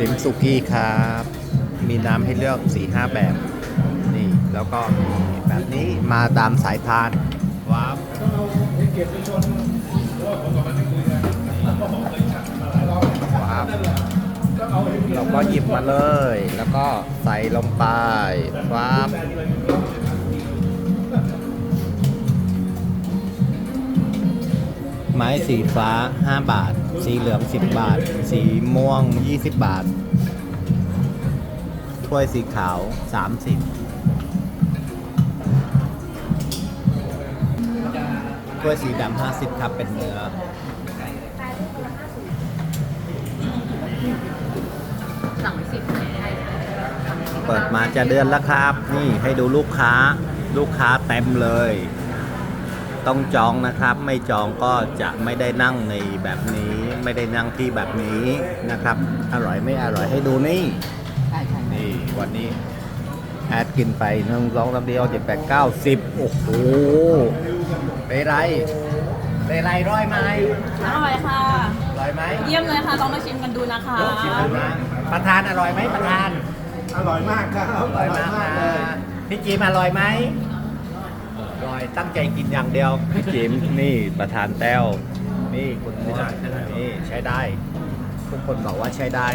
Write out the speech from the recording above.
ลิมสุกี้ครับ มีน้ำให้เลือก4ีหแบบ นี่ แล้วก็มีแบบนี้มาตามสายพานว้าวว้าวเราก็หยิบมาเลย แล้วก็ใส่ลงไปว้าว ไม้สีฟ้า 5 บาท สีเหลือง 10 บาท สีม่วง 20 บาท ถ้วยสีขาว 30 ถ้วยสีดำ50 ครับ เป็นเนื้อเปิดมาจะเดือนแล้วครับ นี่ให้ดูลูกค้า ลูกค้าเต็มเลย ต้องจองนะครับ ไม่จองก็จะไม่ได้นั่งในแบบนี้ ไม่ได้นั่งที่แบบนี้นะครับ อร่อยไม่อร่อยให้ดูนี่ใช่ใช่นี่วันนี้แอดกินไปหนึ่งสองสามเดียวเจ็ดแปดเก้าสิบโอ้โหเปไรเปไรร้อยไหมอร่อยค่ะร้อยไหมเยี่ยมเลยค่ะต้องมาชิมกันดูนะคะชิมดูนะประธานอร่อยไหมประธาน อร่อยมากครับอร่อยมากนะพี่จิมอร่อยไหมอ ร่อย ตั้งใจกินอย่างเดียว พี่จิมนี่ประธานแต้ว นี่คุณมดนี่ใช้ได้ ทุกคนบอกว่าใช้ได้